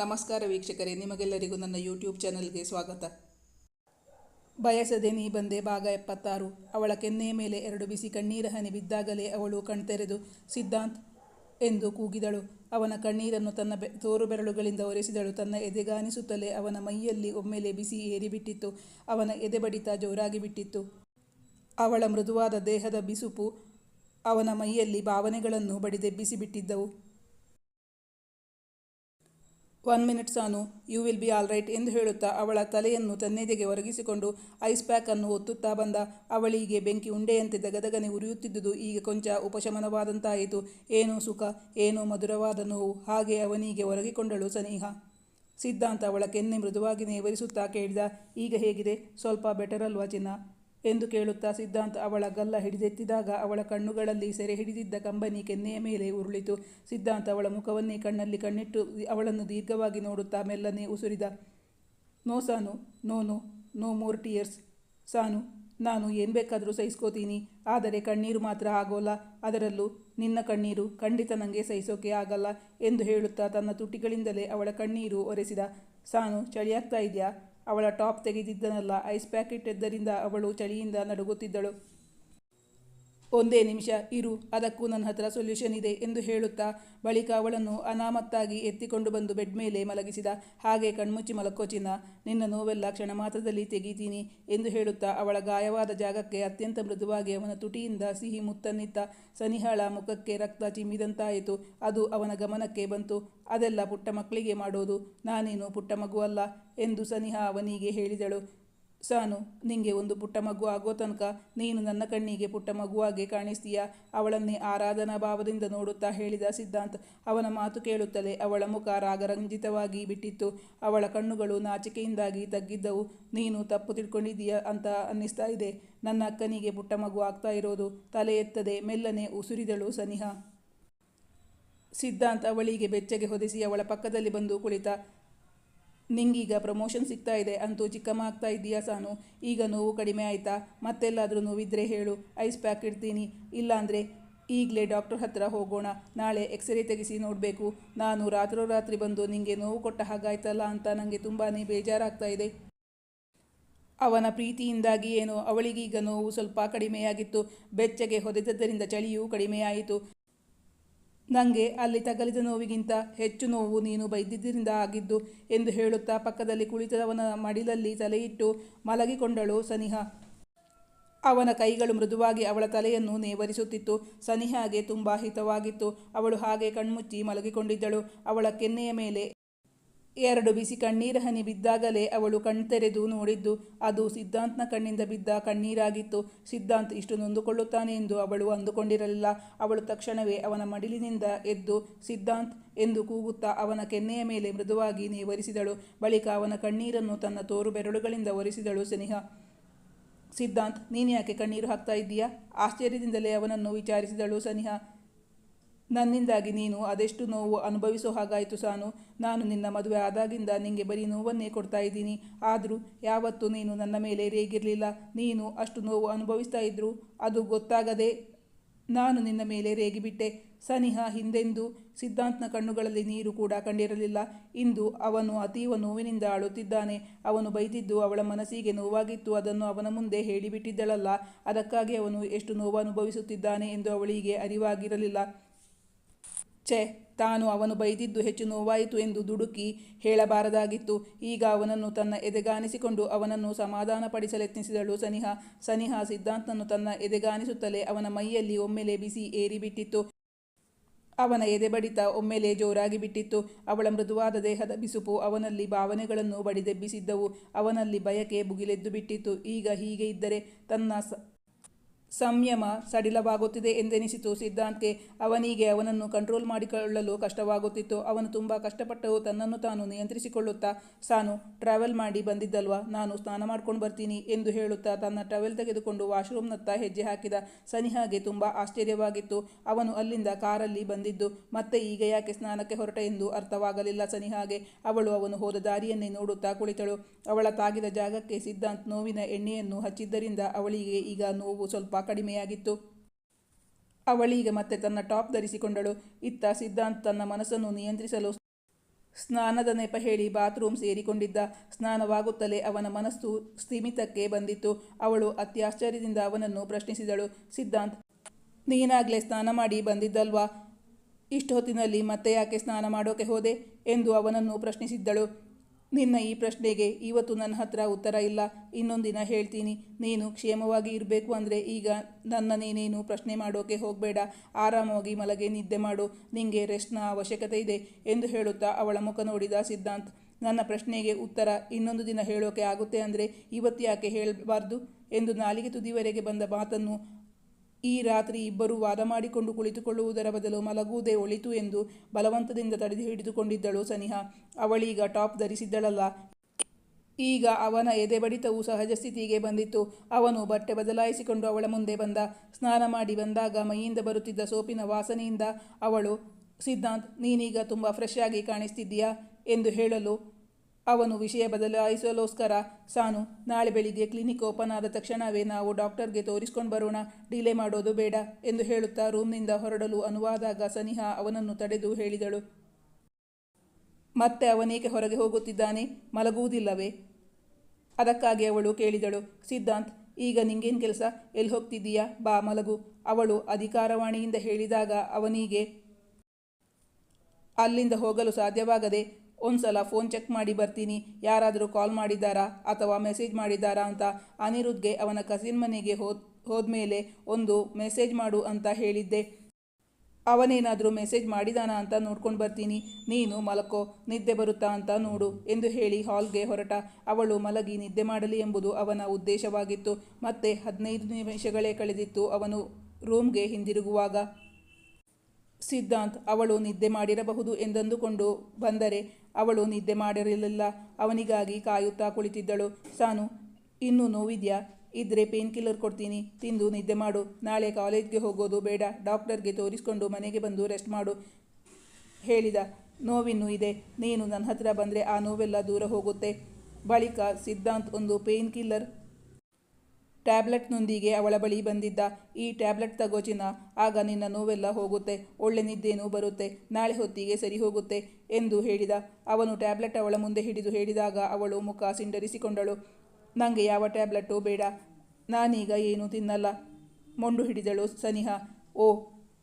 ನಮಸ್ಕಾರ ವೀಕ್ಷಕರೇ, ನಿಮಗೆಲ್ಲರಿಗೂ ನನ್ನ ಯೂಟ್ಯೂಬ್ ಚಾನಲ್ಗೆ ಸ್ವಾಗತ. ಬಯಸದೆ ನೀ ಬಂದೆ ಭಾಗ ಎಪ್ಪತ್ತಾರು. ಅವಳ ಕೆನ್ನೆಯ ಮೇಲೆ ಎರಡು ಬಿಸಿ ಕಣ್ಣೀರ ಹನಿ ಬಿದ್ದಾಗಲೇ ಅವಳು ಕಣ್ತೆರೆದು, ಸಿದ್ಧಾಂತ್ ಎಂದು ಕೂಗಿದಳು. ಅವನ ಕಣ್ಣೀರನ್ನು ತನ್ನ ಬೆ ತೋರು ಬೆರಳುಗಳಿಂದ ಒರೆಸಿದಳು. ತನ್ನ ಎದೆಗಾನಿಸುತ್ತಲೇ ಅವನ ಮೈಯಲ್ಲಿ ಒಮ್ಮೆಲೆ ಬಿಸಿ ಏರಿಬಿಟ್ಟಿತ್ತು. ಅವನ ಎದೆ ಬಡಿತ ಜೋರಾಗಿ ಬಿಟ್ಟಿತ್ತು. ಅವಳ ಮೃದುವಾದ ದೇಹದ ಬಿಸುಪು ಅವನ ಮೈಯಲ್ಲಿ ಭಾವನೆಗಳನ್ನು ಬಡಿದೆಬ್ಬಿಸಿ ಬಿಟ್ಟಿದ್ದವು. One minute Sanu you will be all right ಎಂದು ಹೇಳುತ್ತಾ ಅವಳ ತಲೆಯನ್ನು ತನ್ನೆದೆಗೆ ಒರಗಿಸಿಕೊಂಡು ಐಸ್ ಪ್ಯಾಕ್ ಅನ್ನು ಒತ್ತುತ್ತಾ ಬಂದ. ಅವಳಿಗೆ ಬೆಂಕಿ ಉಂಡೆಯಂತೆ ದಗದಗನೆ ಉರಿಯುತ್ತಿದ್ದುದು. ಈಗ ಕೊಂಚ ಉಪಶಮನವಾದಂತಾಯಿತು. ಏನೋ ಸುಖ? ಏನೋ ಮಧುರವಾದ ನೋವು ಹಾಗೆ ಅವನಿಗೆ ಒರಗಿಕೊಂಡಳು ಸನೀಹ. ಸಿದ್ಧಾಂತ ಅವಳ ಕೆನ್ನೆ ಮೃದುವಾಗಿ ನೇವರಿಸುತ್ತಾ ಕೇಳಿದ. ಈಗ ಹೇಗಿದೆ? ಸ್ವಲ್ಪ ಬೆಟರ್ ಅಲ್ವಾ ಚಿನ್ನ? ಎಂದು ಕೇಳುತ್ತಾ ಸಿದ್ಧಾಂತ್ ಅವಳ ಗಲ್ಲ ಹಿಡಿದೆತ್ತಿದಾಗ ಅವಳ ಕಣ್ಣುಗಳಲ್ಲಿ ಸೆರೆ ಹಿಡಿದಿದ್ದ ಕಂಬನಿ ಕೆನ್ನೆಯ ಮೇಲೆ ಉರುಳಿತು. ಸಿದ್ಧಾಂತ್ ಅವಳ ಮುಖವನ್ನೇ ಕಣ್ಣಲ್ಲಿ ಕಣ್ಣಿಟ್ಟು ಅವಳನ್ನು ದೀರ್ಘವಾಗಿ ನೋಡುತ್ತಾ ಮೆಲ್ಲನೆ ಉಸುರಿದ, no Sanu, no no no more tears. Sanu, ನಾನು ಏನು ಬೇಕಾದರೂ ಸಹಿಸ್ಕೋತೀನಿ. ಆದರೆ ಕಣ್ಣೀರು ಮಾತ್ರ ಆಗೋಲ್ಲ. ಅದರಲ್ಲೂ ನಿನ್ನ ಕಣ್ಣೀರು ಖಂಡಿತ ನನಗೆ ಸಹಿಸೋಕೆ ಆಗಲ್ಲ ಎಂದು ಹೇಳುತ್ತಾ ತನ್ನ ತುಟಿಗಳಿಂದಲೇ ಅವಳ ಕಣ್ಣೀರು ಒರೆಸಿದ. ಸಾನು, ಚಳಿಯಾಗ್ತಾ ಇದೆಯಾ? ಅವಳ ಟಾಪ್ ತೆಗೆದಿದ್ದನಲ್ಲ ಐಸ್ ಪ್ಯಾಕೆಟ್ ಎದ್ದರಿಂದ ಅವಳು ಚಳಿಯಿಂದ ನಡುಗುತ್ತಿದ್ದಳು. ಒಂದೇ ನಿಮಿಷ ಇರು, ಅದಕ್ಕೂ ನನ್ನ ಹತ್ರ ಸೊಲ್ಯೂಷನ್ ಇದೆ ಎಂದು ಹೇಳುತ್ತಾ ಬಳಿಕ ಅವಳನ್ನು ಅನಾಮತ್ತಾಗಿ ಎತ್ತಿಕೊಂಡು ಬಂದು ಬೆಡ್ ಮೇಲೆ ಮಲಗಿಸಿದ. ಹಾಗೆ ಕಣ್ಮುಚ್ಚಿ ಮಲಕೋ ಚಿನ್ನ, ನಿನ್ನ ನೋವೆಲ್ಲ ಕ್ಷಣ ಮಾತ್ರದಲ್ಲಿ ತೆಗೀತೀನಿ ಎಂದು ಹೇಳುತ್ತಾ ಅವಳ ಗಾಯವಾದ ಜಾಗಕ್ಕೆ ಅತ್ಯಂತ ಮೃದುವಾಗಿ ಅವನ ತುಟಿಯಿಂದ ಸಿಹಿ ಮುತ್ತನ್ನಿತ್ತ ಸನಿಹಾಳ ಮುಖಕ್ಕೆ ರಕ್ತ ಚಿಮ್ಮಿದಂತಾಯಿತು. ಅದು ಅವನ ಗಮನಕ್ಕೆ ಬಂತು. ಅದೆಲ್ಲ ಪುಟ್ಟ ಮಕ್ಕಳಿಗೆ ಮಾಡೋದು, ನಾನೇನು ಪುಟ್ಟ ಮಗುವಲ್ಲ ಎಂದು ಸನಿಹಾ ಅವನಿಗೆ ಹೇಳಿದಳು. ಸಾನು, ನಿಂಗೆ ಒಂದು ಪುಟ್ಟ ಮಗು ಆಗೋ ತನಕ ನೀನು ನನ್ನ ಕಣ್ಣಿಗೆ ಪುಟ್ಟ ಮಗುವಾಗೆ ಕಾಣಿಸ್ತೀಯ? ಅವಳನ್ನೇ ಆರಾಧನಾ ಭಾವದಿಂದ ನೋಡುತ್ತಾ ಹೇಳಿದ ಸಿದ್ಧಾಂತ್ ಅವನ ಮಾತು ಕೇಳುತ್ತಲೇ ಅವಳ ಮುಖ ರಾಗರಂಜಿತವಾಗಿ ಬಿಟ್ಟಿತ್ತು. ಅವಳ ಕಣ್ಣುಗಳು ನಾಚಿಕೆಯಿಂದಾಗಿ ತಗ್ಗಿದ್ದವು. ನೀನು ತಪ್ಪು ತಿಳ್ಕೊಂಡಿದ್ದೀಯ ಅಂತ ಅನ್ನಿಸ್ತಾ ಇದೆ. ನನ್ನ ಅಕ್ಕನಿಗೆ ಪುಟ್ಟ ಮಗು ಆಗ್ತಾ ಇರೋದು ತಲೆ ಎತ್ತದೆ, ಮೆಲ್ಲನೆ ಉಸುರಿದಳು ಸನಿಹಾ. ಸಿದ್ಧಾಂತ್ ಅವಳಿಗೆ ಬೆಚ್ಚಗೆ ಹೊದಿಸಿ ಅವಳ ಪಕ್ಕದಲ್ಲಿ ಬಂದು ಕುಳಿತ. ನಿಂಗೀಗ ಪ್ರಮೋಷನ್ ಸಿಗ್ತಾ ಇದೆ ಅಂತೂ ಚಿಕ್ಕಮ್ಮ ಆಗ್ತಾ ಇದೆಯಾ ಸಾನು? ಈಗ ನೋವು ಕಡಿಮೆ ಆಯಿತಾ? ಮತ್ತೆಲ್ಲಾದರೂ ನೋವಿದ್ರೆ ಹೇಳು. ಐಸ್ ಪ್ಯಾಕ್ ಇಡ್ತೀನಿ. ಇಲ್ಲಾಂದರೆ ಈಗಲೇ ಡಾಕ್ಟರ್ ಹತ್ರ ಹೋಗೋಣ. ನಾಳೆ ಎಕ್ಸ್ರೇ ತೆಗೆಸಿ ನೋಡಬೇಕು. ನಾನು ರಾತ್ರೋರಾತ್ರಿ ಬಂದು ನಿಂಗೆ ನೋವು ಕೊಟ್ಟ ಹಾಗಾಯ್ತಲ್ಲ ಅಂತ ನನಗೆ ತುಂಬಾ ಬೇಜಾರಾಗ್ತಾ ಇದೆ. ಅವನ ಪ್ರೀತಿಯಿಂದಾಗಿ ಏನೋ ಅವಳಿಗೀಗ ನೋವು ಸ್ವಲ್ಪ ಕಡಿಮೆಯಾಗಿತ್ತು. ಬೆಚ್ಚಗೆ ಹೊದೆದದ್ದರಿಂದ ಚಳಿಯೂ ಕಡಿಮೆಯಾಯಿತು. ನನಗೆ ಅಲ್ಲಿ ತಗಲಿದ ನೋವಿಗಿಂತ ಹೆಚ್ಚು ನೋವು ನೀನು ಬೈದಿದ್ದರಿಂದ ಆಗಿದ್ದು ಎಂದು ಹೇಳುತ್ತಾ ಪಕ್ಕದಲ್ಲಿ ಕುಳಿತವನ ಮಡಿಲಲ್ಲಿ ತಲೆಯಿಟ್ಟು ಮಲಗಿಕೊಂಡಳು ಸನಿಹ. ಅವನ ಕೈಗಳು ಮೃದುವಾಗಿ ಅವಳ ತಲೆಯನ್ನು ನೇವರಿಸುತ್ತಿತ್ತು. ಸನಿಹಾಗೆ ತುಂಬ ಹಿತವಾಗಿತ್ತು. ಅವಳು ಹಾಗೆ ಕಣ್ಮುಚ್ಚಿ ಮಲಗಿಕೊಂಡಿದ್ದಳು. ಅವಳ ಕೆನ್ನೆಯ ಮೇಲೆ ಎರಡು ಬಿಸಿ ಕಣ್ಣೀರ ಹನಿ ಬಿದ್ದಾಗಲೇ ಅವಳು ಕಣ್ತೆರೆದು ನೋಡಿದ್ದು, ಅದು ಸಿದ್ಧಾಂತ್ನ ಕಣ್ಣಿಂದ ಬಿದ್ದ ಕಣ್ಣೀರಾಗಿತ್ತು. ಸಿದ್ಧಾಂತ್ ಇಷ್ಟು ನೊಂದುಕೊಳ್ಳುತ್ತಾನೆ ಎಂದು ಅವಳು ಅಂದುಕೊಂಡಿರಲಿಲ್ಲ. ಅವಳು ತಕ್ಷಣವೇ ಅವನ ಮಡಿಲಿನಿಂದ ಎದ್ದು, ಸಿದ್ಧಾಂತ್ ಎಂದು ಕೂಗುತ್ತಾ ಅವನ ಕೆನ್ನೆಯ ಮೇಲೆ ಮೃದುವಾಗಿ ನೇವರಿಸಿದಳು. ಬಳಿಕ ಅವನ ಕಣ್ಣೀರನ್ನು ತನ್ನ ತೋರು ಬೆರಳುಗಳಿಂದ ಒರೆಸಿದಳು ಸನಿಹಾ. ಸಿದ್ಧಾಂತ್, ನೀನು ಯಾಕೆ ಕಣ್ಣೀರು ಹಾಕ್ತಾ ಇದ್ದೀಯಾ? ಆಶ್ಚರ್ಯದಿಂದಲೇ ಅವನನ್ನು ವಿಚಾರಿಸಿದಳು ಸನಿಹಾ. ನನ್ನಿಂದಾಗಿ ನೀನು ಅದೆಷ್ಟು ನೋವು ಅನುಭವಿಸೋ ಹಾಗಾಯಿತು ಸಾನು. ನಾನು ನಿನ್ನ ಮದುವೆ ಆದಾಗಿಂದ ನಿಂಗೆ ಬರೀ ನೋವನ್ನೇ ಕೊಡ್ತಾ ಇದ್ದೀನಿ. ಆದರೂ ಯಾವತ್ತೂ ನೀನು ನನ್ನ ಮೇಲೆ ರೇಗಿರಲಿಲ್ಲ. ನೀನು ಅಷ್ಟು ನೋವು ಅನುಭವಿಸ್ತಾ ಇದ್ದರು ಅದು ಗೊತ್ತಾಗದೆ ನಾನು ನಿನ್ನ ಮೇಲೆ ರೇಗಿಬಿಟ್ಟೆ. ಸನಿಹ ಹಿಂದೆಂದು ಸಿದ್ಧಾಂತನ ಕಣ್ಣುಗಳಲ್ಲಿ ನೀರು ಕೂಡ ಕಂಡಿರಲಿಲ್ಲ. ಇಂದು ಅವನು ಅತೀವ ನೋವಿನಿಂದ ಅಳುತ್ತಿದ್ದಾನೆ ಅವನು ಬೈತಿದ್ದು ಅವಳ ಮನಸ್ಸಿಗೆ ನೋವಾಗಿತ್ತು. ಅದನ್ನು ಅವನ ಮುಂದೆ ಹೇಳಿಬಿಟ್ಟಿದ್ದಳಲ್ಲ. ಅದಕ್ಕಾಗಿ ಅವನು ಎಷ್ಟು ನೋವು ಅನುಭವಿಸುತ್ತಿದ್ದಾನೆ ಎಂದು ಅವಳಿಗೆ ಅರಿವಾಗಿರಲಿಲ್ಲ. ಛೆ, ತಾನು ಅವನು ಬೈದಿದ್ದು ಹೆಚ್ಚು ನೋವಾಯಿತು ಎಂದು ದುಡುಕಿ ಹೇಳಬಾರದಾಗಿತ್ತು. ಈಗ ಅವನನ್ನು ತನ್ನ ಎದೆಗಾನಿಸಿಕೊಂಡು ಅವನನ್ನು ಸಮಾಧಾನಪಡಿಸಲೆತ್ನಿಸಿದಳು ಸನಿಹಾ. ಸನಿಹಾ ಸಿದ್ಧಾಂತನನ್ನು ತನ್ನ ಎದೆಗಾನಿಸುತ್ತಲೇ ಅವನ ಮೈಯಲ್ಲಿ ಒಮ್ಮೆಲೆ ಬಿಸಿ ಏರಿಬಿಟ್ಟಿತ್ತು. ಅವನ ಎದೆ ಬಡಿತ ಒಮ್ಮೆಲೆ ಜೋರಾಗಿ ಬಿಟ್ಟಿತ್ತು ಅವಳ ಮೃದುವಾದ ದೇಹದ ಬಿಸುಪು ಅವನಲ್ಲಿ ಭಾವನೆಗಳನ್ನು ಬಡಿದೆಬ್ಬಿಸಿದ್ದವು. ಅವನಲ್ಲಿ ಬಯಕೆ ಬುಗಿಲೆದ್ದು ಬಿಟ್ಟಿತ್ತು ಈಗ ಹೀಗೆ ಇದ್ದರೆ ತನ್ನ ಸಂಯಮ ಸಡಿಲವಾಗುತ್ತಿದೆ ಎಂದೆನಿಸಿತು ಸಿದ್ಧಾಂತ್ಗೆ. ಅವನಿಗೆ ಅವನನ್ನು ಕಂಟ್ರೋಲ್ ಮಾಡಿಕೊಳ್ಳಲು ಕಷ್ಟವಾಗುತ್ತಿತ್ತು. ಅವನು ತುಂಬ ಕಷ್ಟಪಟ್ಟು ತನ್ನನ್ನು ತಾನು ನಿಯಂತ್ರಿಸಿಕೊಳ್ಳುತ್ತಾ, ಸಾನು ಟ್ರಾವೆಲ್ ಮಾಡಿ ಬಂದಿದ್ದಲ್ವಾ? ನಾನು ಸ್ನಾನ ಮಾಡ್ಕೊಂಡು ಬರ್ತೀನಿ ಎಂದು ಹೇಳುತ್ತಾ ತನ್ನ ಟ್ರಾವೆಲ್ ತೆಗೆದುಕೊಂಡು ವಾಶ್ರೂಮ್ನತ್ತ ಹೆಜ್ಜೆ ಹಾಕಿದ ಸನಿಹಾಗೆ ತುಂಬ ಆಶ್ಚರ್ಯವಾಗಿತ್ತು. ಅವನು ಅಲ್ಲಿಂದ ಕಾರಲ್ಲಿ ಬಂದಿದ್ದು, ಮತ್ತೆ ಈಗ ಯಾಕೆ ಸ್ನಾನಕ್ಕೆ ಹೊರಟ? ಎಂದು ಅರ್ಥವಾಗಲಿಲ್ಲ ಸನಿಹಾಗೆ. ಅವಳು ಅವನು ಹೋದ ದಾರಿಯನ್ನೇ ನೋಡುತ್ತಾ ಕುಳಿತಳು. ಅವಳ ತಾಗಿದ ಜಾಗಕ್ಕೆ ಸಿದ್ಧಾಂತ್ ನೋವಿನ ಎಣ್ಣೆಯನ್ನು ಹಚ್ಚಿದ್ದರಿಂದ ಅವಳಿಗೆ ಈಗ ನೋವು ಸ್ವಲ್ಪ ಕಡಿಮೆಯಾಗಿತ್ತು. ಅವಳೀಗ ಮತ್ತೆ ತನ್ನ ಟಾಪ್ ಧರಿಸಿಕೊಂಡಳು. ಇತ್ತ ಸಿದ್ಧಾಂತ್ ತನ್ನ ಮನಸ್ಸನ್ನು ನಿಯಂತ್ರಿಸಲು ಸ್ನಾನದ ನೆಪ ಹೇಳಿ ಬಾತ್ರೂಮ್ ಸೇರಿಕೊಂಡಿದ್ದ. ಸ್ನಾನವಾಗುತ್ತಲೇ ಅವನ ಮನಸ್ಸು ಸ್ಥಿಮಿತಕ್ಕೆ ಬಂದಿತ್ತು. ಅವಳು ಅತ್ಯಾಶ್ಚರ್ಯದಿಂದ ಅವನನ್ನು ಪ್ರಶ್ನಿಸಿದಳು. ಸಿದ್ಧಾಂತ್, ನೀನಾಗಲೇ ಸ್ನಾನ ಮಾಡಿ ಬಂದಿದ್ದಲ್ವಾ? ಇಷ್ಟೊತ್ತಿನಲ್ಲಿ ಮತ್ತೆ ಯಾಕೆ ಸ್ನಾನ ಮಾಡೋಕೆ ಹೋದೆ? ಎಂದು ಅವನನ್ನು ಪ್ರಶ್ನಿಸಿದ್ದಳು. ನಿನ್ನ ಈ ಪ್ರಶ್ನೆಗೆ ಇವತ್ತು ನನ್ನ ಹತ್ರ ಉತ್ತರ ಇಲ್ಲ. ಇನ್ನೊಂದಿನ ಹೇಳ್ತೀನಿ. ನೀನು ಕ್ಷೇಮವಾಗಿ ಇರಬೇಕು ಅಂದರೆ ಈಗ ನನ್ನ ನೀನೇನು ಪ್ರಶ್ನೆ ಮಾಡೋಕೆ ಹೋಗಬೇಡ. ಆರಾಮವಾಗಿ ಮಲಗೆ ನಿದ್ದೆ ಮಾಡು. ನಿಂಗೆ ರೆಸ್ಟ್ನ ಅವಶ್ಯಕತೆ ಇದೆ ಎಂದು ಹೇಳುತ್ತಾ ಅವಳ ಮುಖ ನೋಡಿದ ಸಿದ್ಧಾಂತ್. ನನ್ನ ಪ್ರಶ್ನೆಗೆ ಉತ್ತರ ಇನ್ನೊಂದು ದಿನ ಹೇಳೋಕೆ ಆಗುತ್ತೆ ಅಂದರೆ ಇವತ್ತು ಯಾಕೆ ಹೇಳಬಾರ್ದು? ಎಂದು ನಾಲಿಗೆ ತುದಿವರೆಗೆ ಬಂದ ಮಾತನ್ನು ಈ ರಾತ್ರಿ ಇಬ್ಬರೂ ವಾದ ಮಾಡಿಕೊಂಡು ಕುಳಿತುಕೊಳ್ಳುವುದರ ಬದಲು ಮಲಗುವುದೇ ಒಳಿತು ಎಂದು ಬಲವಂತದಿಂದ ತಡೆದು ಹಿಡಿದುಕೊಂಡಿದ್ದಳು ಸನಿಹಾ. ಅವಳೀಗ ಟಾಪ್ ಧರಿಸಿದ್ದಳಲ್ಲ. ಈಗ ಅವನ ಎದೆ ಬಡಿತವು ಸಹಜ ಸ್ಥಿತಿಗೆ ಬಂದಿತ್ತು. ಅವನು ಬಟ್ಟೆ ಬದಲಾಯಿಸಿಕೊಂಡು ಅವಳ ಮುಂದೆ ಬಂದ. ಸ್ನಾನ ಮಾಡಿ ಬಂದಾಗ ಮೈಯಿಂದ ಬರುತ್ತಿದ್ದ ಸೋಪಿನ ವಾಸನೆಯಿಂದ ಅವಳು, ಸಿದ್ಧಾಂತ್, ನೀನೀಗ ತುಂಬ ಫ್ರೆಶ್ ಆಗಿ ಕಾಣಿಸ್ತಿದ್ದೀಯಾ? ಎಂದು ಹೇಳಲು ಅವನು ವಿಷಯ ಬದಲಾಯಿಸಲೋಸ್ಕರ, ಸಾನು, ನಾಳೆ ಬೆಳಿಗ್ಗೆ ಕ್ಲಿನಿಕ್ ಓಪನ್ ಆದ ತಕ್ಷಣವೇ ನಾವು ಡಾಕ್ಟರ್ಗೆ ತೋರಿಸ್ಕೊಂಡು ಬರೋಣ, ಡಿಲೇ ಮಾಡೋದು ಬೇಡ ಎಂದು ಹೇಳುತ್ತಾ ರೂಮ್ನಿಂದ ಹೊರಡಲು ಅನುವಾದಾಗ ಸನಿಹಾ ಅವನನ್ನು ತಡೆದು ಹೇಳಿದಳು. ಮತ್ತೆ ಅವನೇಕೆ ಹೊರಗೆ ಹೋಗುತ್ತಿದ್ದಾನೆ? ಮಲಗುವುದಿಲ್ಲವೇ? ಅದಕ್ಕಾಗಿ ಅವಳು ಕೇಳಿದಳು. ಸಿದ್ಧಾಂತ್, ಈಗ ನಿಂಗೇನು ಕೆಲಸ? ಎಲ್ಲಿ ಹೋಗ್ತಿದ್ದೀಯಾ? ಬಾ, ಮಲಗು. ಅವಳು ಅಧಿಕಾರವಾಣಿಯಿಂದ ಹೇಳಿದಾಗ ಅವನಿಗೆ, ಅಲ್ಲಿಂದ ಹೋಗಲು ಸಾಧ್ಯವಾಗದೆ ಒಂದ್ಸಲ ಫೋನ್ ಚೆಕ್ ಮಾಡಿ ಬರ್ತೀನಿ. ಯಾರಾದರೂ ಕಾಲ್ ಮಾಡಿದ್ದಾರಾ ಅಥವಾ ಮೆಸೇಜ್ ಮಾಡಿದ್ದಾರಾ ಅಂತ ಅನಿರುದ್ಧ್ಗೆ ಅವನ ಕಸಿನ್ ಮನೆಗೆ ಹೋದ, ಹೋದ್ಮೇಲೆ ಒಂದು ಮೆಸೇಜ್ ಮಾಡು ಅಂತ ಹೇಳಿದ್ದೆ. ಅವನೇನಾದರೂ ಮೆಸೇಜ್ ಮಾಡಿದಾನ ಅಂತ ನೋಡ್ಕೊಂಡು ಬರ್ತೀನಿ. ನೀನು ಮಲಕೋ, ನಿದ್ದೆ ಬರುತ್ತಾ ಅಂತ ನೋಡು ಎಂದು ಹೇಳಿ ಹಾಲ್ಗೆ ಹೊರಟ. ಅವಳು ಮಲಗಿ ನಿದ್ದೆ ಮಾಡಲಿ ಎಂಬುದು ಅವನ ಉದ್ದೇಶವಾಗಿತ್ತು. ಮತ್ತೆ ಹದಿನೈದು ನಿಮಿಷಗಳೇ ಕಳೆದಿತ್ತು ಅವನು ರೂಮ್ಗೆ ಹಿಂದಿರುಗುವಾಗ. ಸಿದ್ಧಾಂತ್, ಅವಳು ನಿದ್ದೆ ಮಾಡಿರಬಹುದು ಎಂದಂದುಕೊಂಡು ಬಂದರೆ ಅವಳು ನಿದ್ದೆ ಮಾಡಿರಲಿಲ್ಲ. ಅವನಿಗಾಗಿ ಕಾಯುತ್ತಾ ಕುಳಿತಿದ್ದಳು. ಸಾನು, ಇನ್ನೂ ನೋವಿದ್ಯಾ? ಇದ್ರೆ ಪೇನ್ ಕಿಲ್ಲರ್ ಕೊಡ್ತೀನಿ. ತಿಂದು ನಿದ್ದೆ ಮಾಡು. ನಾಳೆ ಕಾಲೇಜ್ಗೆ ಹೋಗೋದು ಬೇಡ. ಡಾಕ್ಟರ್ಗೆ ತೋರಿಸ್ಕೊಂಡು ಮನೆಗೆ ಬಂದು ರೆಸ್ಟ್ ಮಾಡು ಹೇಳಿದ. ನೋವಿನ್ನೂ ಇದೆ. ನೀನು ನನ್ನ ಹತ್ರ ಬಂದರೆ ಆ ನೋವೆಲ್ಲ ದೂರ ಹೋಗುತ್ತೆ. ಬಳಿಕ ಸಿದ್ಧಾಂತ್ ಒಂದು ಪೇನ್ ಕಿಲ್ಲರ್ ಟ್ಯಾಬ್ಲೆಟ್ನೊಂದಿಗೆ ಅವಳ ಬಳಿ ಬಂದಿದ್ದ, ಈ ಟ್ಯಾಬ್ಲೆಟ್ ತಗೋ ಚಿನ್ನ, ಆಗ ನಿನ್ನ ನೋವೆಲ್ಲ ಹೋಗುತ್ತೆ, ಒಳ್ಳೆ ನಿದ್ದೇನೂ ಬರುತ್ತೆ, ನಾಳೆ ಹೊತ್ತಿಗೆ ಸರಿ ಹೋಗುತ್ತೆ ಎಂದು ಹೇಳಿದ. ಅವನು ಟ್ಯಾಬ್ಲೆಟ್ ಅವಳ ಮುಂದೆ ಹಿಡಿದು ಹೇಳಿದಾಗ ಅವಳು ಮುಖ ಸಿಂಡರಿಸಿಕೊಂಡಳು. ನನಗೆ ಯಾವ ಟ್ಯಾಬ್ಲೆಟು ಬೇಡ, ನಾನೀಗ ಏನೂ ತಿನ್ನಲ್ಲ ಮೊಂಡು ಹಿಡಿದಳು ಸನಿಹ. ಓ,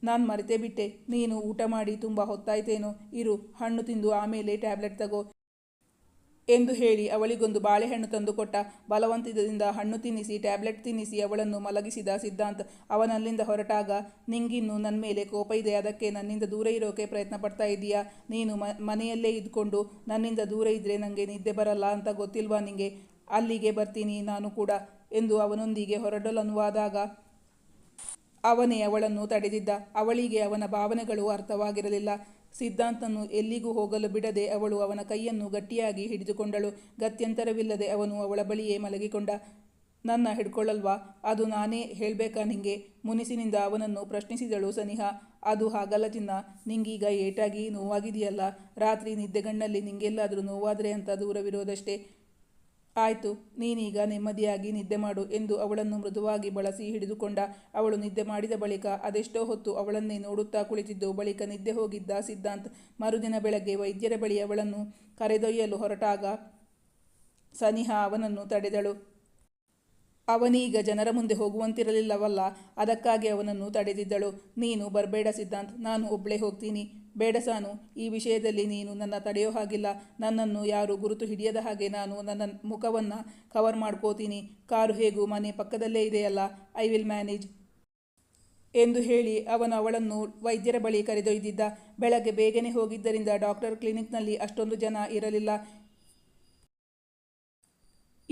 ನಾನು ಮರೆತೇ ಬಿಟ್ಟೆ, ನೀನು ಊಟ ಮಾಡಿ ತುಂಬ ಹೊತ್ತಾಯ್ತೇನೋ, ಇರು, ಹಣ್ಣು ತಿಂದು ಆಮೇಲೆ ಟ್ಯಾಬ್ಲೆಟ್ ತಗೋ ಎಂದು ಹೇಳಿ ಅವಳಿಗೊಂದು ಬಾಳೆಹಣ್ಣು ತಂದುಕೊಟ್ಟ. ಬಲವಂತದಿಂದ ಹಣ್ಣು ತಿನ್ನಿಸಿ, ಟ್ಯಾಬ್ಲೆಟ್ ತಿನ್ನಿಸಿ ಅವಳನ್ನು ಮಲಗಿಸಿದ ಸಿದ್ಧಾಂತ್ ಅವನಲ್ಲಿಂದ ಹೊರಟಾಗ, ನಿಂಗಿನ್ನು ನನ್ನ ಮೇಲೆ ಕೋಪ ಇದೆ, ಅದಕ್ಕೆ ನನ್ನಿಂದ ದೂರ ಇರೋಕೆ ಪ್ರಯತ್ನ ಪಡ್ತಾ ಇದೀಯಾ ನೀನು ಮನೆಯಲ್ಲೇ ಇದ್ಕೊಂಡು ನನ್ನಿಂದ ದೂರ ಇದ್ದರೆ ನನಗೆ ನಿದ್ದೆ ಬರಲ್ಲ ಅಂತ ಗೊತ್ತಿಲ್ವಾ ನಿಂಗೆ? ಅಲ್ಲಿಗೆ ಬರ್ತೀನಿ ನಾನು ಕೂಡ ಎಂದು ಅವನೊಂದಿಗೆ ಹೊರಡಲನುವಾದಾಗ ಅವನೇ ಅವಳನ್ನು ತಡೆದಿದ್ದ. ಅವಳಿಗೆ ಅವನ ಭಾವನೆಗಳು ಅರ್ಥವಾಗಿರಲಿಲ್ಲ. ಸಿದ್ಧಾಂತನು ಎಲ್ಲಿಗೂ ಹೋಗಲು ಬಿಡದೆ ಅವಳು ಅವನ ಕೈಯನ್ನು ಗಟ್ಟಿಯಾಗಿ ಹಿಡಿದುಕೊಂಡಳು. ಗತ್ಯಂತರವಿಲ್ಲದೆ ಅವನು ಅವಳ ಬಳಿಯೇ ಮಲಗಿಕೊಂಡ. ನನ್ನ ಹಿಡ್ಕೊಳ್ಳಲ್ವಾ? ಅದು ನಾನೇ ಹೇಳಬೇಕಾ ನಿಂಗೆ? ಮುನಿಸಿನಿಂದ ಅವನನ್ನು ಪ್ರಶ್ನಿಸಿದಳು ಸನಿಹಾ. ಅದು ಹಾಗಲ್ಲ ಚಿನ್ನ. ನಿಂಗೀಗ ಏಟಾಗಿ ನೋವಾಗಿದೆಯಲ್ಲ. ರಾತ್ರಿ ನಿದ್ದೆಗಣ್ಣಲ್ಲಿ ನಿಂಗೆಲ್ಲಾದರೂ ನೋವಾದರೆ ಅಂತ ದೂರವಿರೋದಷ್ಟೇ. ಆಯಿತು, ನೀನೀಗ ನೆಮ್ಮದಿಯಾಗಿ ನಿದ್ದೆ ಮಾಡು ಎಂದು ಅವಳನ್ನು ಮೃದುವಾಗಿ ಬಳಸಿ ಹಿಡಿದುಕೊಂಡ ಅವಳು ನಿದ್ದೆ ಮಾಡಿದ ಬಳಿಕ ಅದೆಷ್ಟೋ ಹೊತ್ತು ಅವಳನ್ನೇ ನೋಡುತ್ತಾ ಕುಳಿತಿದ್ದು. ಬಳಿಕ ನಿದ್ದೆ ಹೋಗಿದ್ದ ಸಿದ್ಧಾಂತ್ ಮರುದಿನ ಬೆಳಗ್ಗೆ ವೈದ್ಯರ ಬಳಿ ಅವಳನ್ನು ಕರೆದೊಯ್ಯಲು ಹೊರಟಾಗ ಸನಿಹಾ ಅವನನ್ನು ತಡೆದಳು. ಅವನೀಗ ಜನರ ಮುಂದೆ ಹೋಗುವಂತಿರಲಿಲ್ಲವಲ್ಲ, ಅದಕ್ಕಾಗಿ ಅವನನ್ನು ತಡೆದಿದ್ದಳು. ನೀನು ಬರಬೇಡ ಸಿದ್ಧಾಂತ್, ನಾನು ಒಬ್ಬಳೇ ಹೋಗ್ತೀನಿ. ಬೇಡ ಸಾನು, ಈ ವಿಷಯದಲ್ಲಿ ನೀನು ನನ್ನ ತಡೆಯೋ ಹಾಗಿಲ್ಲ. ನನ್ನನ್ನು ಯಾರು ಗುರುತು ಹಿಡಿಯದ ಹಾಗೆ ನಾನು ನನ್ನ ಮುಖವನ್ನು ಕವರ್ ಮಾಡ್ಕೋತೀನಿ. ಕಾರು ಹೇಗೂ ಮನೆ ಪಕ್ಕದಲ್ಲೇ ಇದೆಯಲ್ಲ ಐ ವಿಲ್ ಮ್ಯಾನೇಜ್ ಎಂದು ಹೇಳಿ ಅವನು ಅವಳನ್ನು ವೈದ್ಯರ ಬಳಿ ಕರೆದೊಯ್ದಿದ್ದ. ಬೆಳಗ್ಗೆ ಬೇಗನೆ ಹೋಗಿದ್ದರಿಂದ ಡಾಕ್ಟರ್ ಕ್ಲಿನಿಕ್ನಲ್ಲಿ ಅಷ್ಟೊಂದು ಜನ ಇರಲಿಲ್ಲ.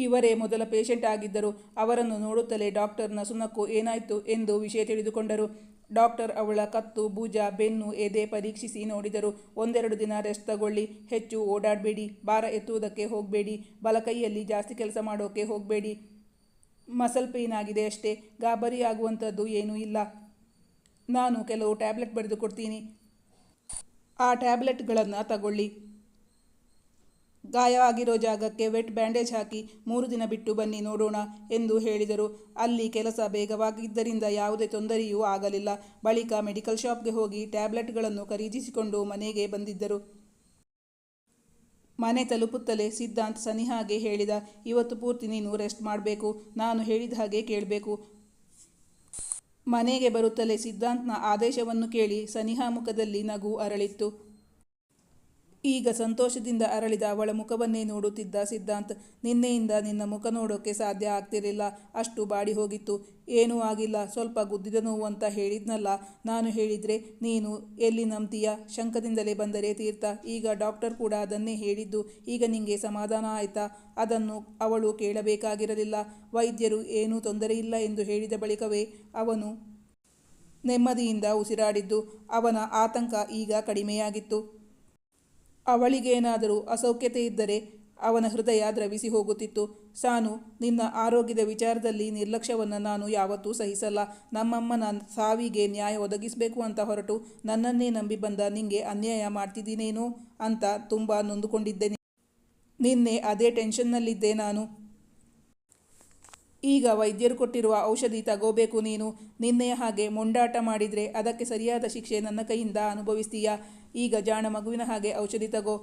ಇವರೇ ಮೊದಲ ಪೇಷಂಟ್ ಆಗಿದ್ದರು. ಅವರನ್ನು ನೋಡುತ್ತಲೇ ಡಾಕ್ಟರ್ ಸುನಕ್ಕು ಏನಾಯಿತು ಎಂದು ವಿಷಯ ತಿಳಿದುಕೊಂಡರು. ಡಾಕ್ಟರ್ ಅವಳ ಕತ್ತು, ಭುಜ, ಬೆನ್ನು, ಎದೆ ಪರೀಕ್ಷಿಸಿ ನೋಡಿದರು. ಒಂದೆರಡು ದಿನ ರೆಸ್ಟ್ ತಗೊಳ್ಳಿ. ಹೆಚ್ಚು ಓಡಾಡಬೇಡಿ. ಭಾರ ಎತ್ತುವುದಕ್ಕೆ ಹೋಗಬೇಡಿ. ಬಲಕೈಯಲ್ಲಿ ಜಾಸ್ತಿ ಕೆಲಸ ಮಾಡೋಕ್ಕೆ ಹೋಗಬೇಡಿ. ಮಸಲ್ ಪೇನ್ ಆಗಿದೆ ಅಷ್ಟೇ. ಗಾಬರಿ ಆಗುವಂಥದ್ದು ಏನೂ ಇಲ್ಲ. ನಾನು ಕೆಲವು ಟ್ಯಾಬ್ಲೆಟ್ ಬರೆದು ಕೊಡ್ತೀನಿ. ಆ ಟ್ಯಾಬ್ಲೆಟ್ಗಳನ್ನು ತಗೊಳ್ಳಿ. ಗಾಯ ಆಗಿರೋ ಜಾಗಕ್ಕೆ ವೆಟ್ ಬ್ಯಾಂಡೇಜ್ ಹಾಕಿ ಮೂರು ದಿನ ಬಿಟ್ಟು ಬನ್ನಿ ನೋಡೋಣ ಎಂದು ಹೇಳಿದರು. ಅಲ್ಲಿ ಕೆಲಸ ಬೇಗವಾಗಿದ್ದರಿಂದ ಯಾವುದೇ ತೊಂದರೆಯೂ ಆಗಲಿಲ್ಲ. ಬಳಿಕ ಮೆಡಿಕಲ್ ಶಾಪ್ಗೆ ಹೋಗಿ ಟ್ಯಾಬ್ಲೆಟ್ಗಳನ್ನು ಖರೀದಿಸಿಕೊಂಡು ಮನೆಗೆ ಬಂದಿದ್ದರು. ಮನೆ ತಲುಪುತ್ತಲೇ ಸಿದ್ಧಾಂತ್ ಸನಿಹಾಗೆ ಹೇಳಿದ, ಇವತ್ತು ಪೂರ್ತಿ ನೀನು ರೆಸ್ಟ್ ಮಾಡಬೇಕು. ನಾನು ಹೇಳಿದ ಹಾಗೆ ಕೇಳಬೇಕು. ಮನೆಗೆ ಬರುತ್ತಲೇ ಸಿದ್ಧಾಂತ್ನ ಆದೇಶವನ್ನು ಕೇಳಿ ಸನಿಹಾ ಮುಖದಲ್ಲಿ ನಗು ಅರಳಿತ್ತು. ಈಗ ಸಂತೋಷದಿಂದ ಅರಳಿದ ಅವಳ ಮುಖವನ್ನೇ ನೋಡುತ್ತಿದ್ದ ಸಿದ್ಧಾಂತ್, ನಿನ್ನೆಯಿಂದ ನಿನ್ನ ಮುಖ ನೋಡೋಕೆ ಸಾಧ್ಯ ಆಗ್ತಿರಲಿಲ್ಲ. ಅಷ್ಟು ಬಾಡಿ ಹೋಗಿತ್ತು. ಏನೂ ಆಗಿಲ್ಲ. ಸ್ವಲ್ಪ ಗುದ್ದಿದ ನೋವು ಅಂತ ಹೇಳಿದ್ನಲ್ಲ. ನಾನು ಹೇಳಿದ್ರೆ, ನೀನು ಎಲ್ಲಿ ನಂಬ್ತೀಯ? ಶಂಕದಿಂದಲೇ ಬಂದರೆ ತೀರ್ಥ. ಈಗ ಡಾಕ್ಟರ್ ಕೂಡ ಅದನ್ನೇ ಹೇಳಿದ್ದು. ಈಗ ನಿಮಗೆ ಸಮಾಧಾನ ಆಯ್ತಾ? ಅದನ್ನು ಅವಳು ಕೇಳಬೇಕಾಗಿರಲಿಲ್ಲ. ವೈದ್ಯರು ಏನೂ ತೊಂದರೆ ಇಲ್ಲ ಎಂದು ಹೇಳಿದ ಬಳಿಕವೇ ಅವನು ನೆಮ್ಮದಿಯಿಂದ ಉಸಿರಾಡಿದ್ದು. ಅವನ ಆತಂಕ ಈಗ ಕಡಿಮೆಯಾಗಿತ್ತು. ಅವಳಿಗೇನಾದರೂ ಅಸೌಖ್ಯತೆ ಇದ್ದರೆ ಅವನ ಹೃದಯ ದ್ರವಿಸಿ ಹೋಗುತ್ತಿತ್ತು. ಸಾನು, ನಿನ್ನ ಆರೋಗ್ಯದ ವಿಚಾರದಲ್ಲಿ ನಿರ್ಲಕ್ಷ್ಯವನ್ನು ನಾನು ಯಾವತ್ತೂ ಸಹಿಸಲ್ಲ. ನಮ್ಮಮ್ಮನ ಸಾವಿಗೆ ನ್ಯಾಯ ಒದಗಿಸಬೇಕು ಅಂತ ಹೊರಟು ನನ್ನನ್ನೇ ನಂಬಿ ಬಂದ ನಿಂಗೆ ಅನ್ಯಾಯ ಮಾಡ್ತಿದ್ದೀನೇನೋ ಅಂತ ತುಂಬ ನೊಂದುಕೊಂಡಿದ್ದೇನೆ ನಿನ್ನೆ ಅದೇ ಟೆನ್ಷನ್ನಲ್ಲಿದ್ದೆ ನಾನು. ಈಗ ವೈದ್ಯರು ಕೊಟ್ಟಿರುವ ಔಷಧಿ ತಗೋಬೇಕು ನೀನು. ನಿನ್ನೆಯ ಹಾಗೆ ಮೊಂಡಾಟ ಮಾಡಿದರೆ ಅದಕ್ಕೆ ಸರಿಯಾದ ಶಿಕ್ಷೆ ನನ್ನ ಕೈಯಿಂದ ಅನುಭವಿಸ್ತೀಯಾ? ಈಗ ಜಾಣ ಮಗುವಿನ ಹಾಗೆ ಔಷಧಿ ತಗೋ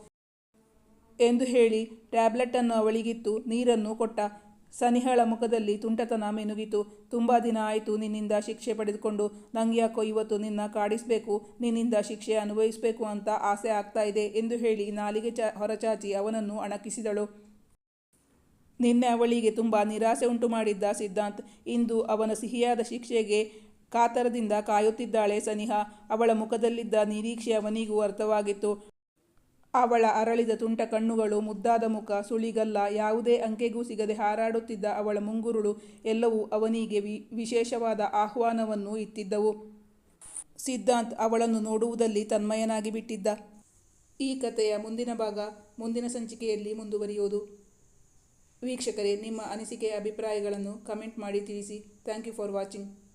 ಎಂದು ಹೇಳಿ ಟ್ಯಾಬ್ಲೆಟನ್ನು ಅವಳಿಗಿತ್ತು, ನೀರನ್ನು ಕೊಟ್ಟ. ಸನಿಹಳ ಮುಖದಲ್ಲಿ ತುಂಟತನ ಮೆನುಗಿತು. ತುಂಬ ದಿನ ಆಯಿತು ನಿನ್ನಿಂದ ಶಿಕ್ಷೆ ಪಡೆದುಕೊಂಡು. ನಂಗೆ ಯಾಕೋ ಇವತ್ತು ನಿನ್ನ ಕಾಡಿಸಬೇಕು, ನಿನ್ನಿಂದ ಶಿಕ್ಷೆ ಅನುಭವಿಸಬೇಕು ಅಂತ ಆಸೆ ಆಗ್ತಾ ಇದೆ ಎಂದು ಹೇಳಿ ನಾಲಿಗೆ ಚ ಹೊರಚಾಚಿ ಅವನನ್ನು ಅಣಕಿಸಿದಳು. ನಿನ್ನೆ ಅವಳಿಗೆ ತುಂಬ ನಿರಾಸೆ ಉಂಟು ಮಾಡಿದ್ದ ಸಿದ್ಧಾಂತ್. ಇಂದು ಅವನ ಸಿಹಿಯಾದ ಶಿಕ್ಷೆಗೆ ಕಾತರದಿಂದ ಕಾಯುತ್ತಿದ್ದಾಳೆ ಸನಿಹಾ. ಅವಳ ಮುಖದಲ್ಲಿದ್ದ ನಿರೀಕ್ಷೆ ಅವನಿಗೂ ಅರ್ಥವಾಗಿತ್ತು. ಅವಳ ಅರಳಿದ ತುಂಟ ಕಣ್ಣುಗಳು, ಮುದ್ದಾದ ಮುಖ, ಸುಳಿಗಲ್ಲ, ಯಾವುದೇ ಅಂಕೆಗೂ ಸಿಗದೆ ಹಾರಾಡುತ್ತಿದ್ದ ಅವಳ ಮುಂಗುರುಳು, ಎಲ್ಲವೂ ಅವನಿಗೆ ವಿ, ವಿಶೇಷವಾದ ಆಹ್ವಾನವನ್ನು ಇತ್ತಿದ್ದವು ಸಿದ್ಧಾಂತ್ ಅವಳನ್ನು ನೋಡುವುದಲ್ಲಿ ತನ್ಮಯನಾಗಿ ಬಿಟ್ಟಿದ್ದ. ಈ ಕಥೆಯ ಮುಂದಿನ ಭಾಗ ಮುಂದಿನ ಸಂಚಿಕೆಯಲ್ಲಿ ಮುಂದುವರಿಯುವುದು ವೀಕ್ಷಕರೇ, ನಿಮ್ಮ ಅನಿಸಿಕೆ ಅಭಿಪ್ರಾಯಗಳನ್ನು ಕಮೆಂಟ್ ಮಾಡಿ ತಿಳಿಸಿ. Thank you for watching.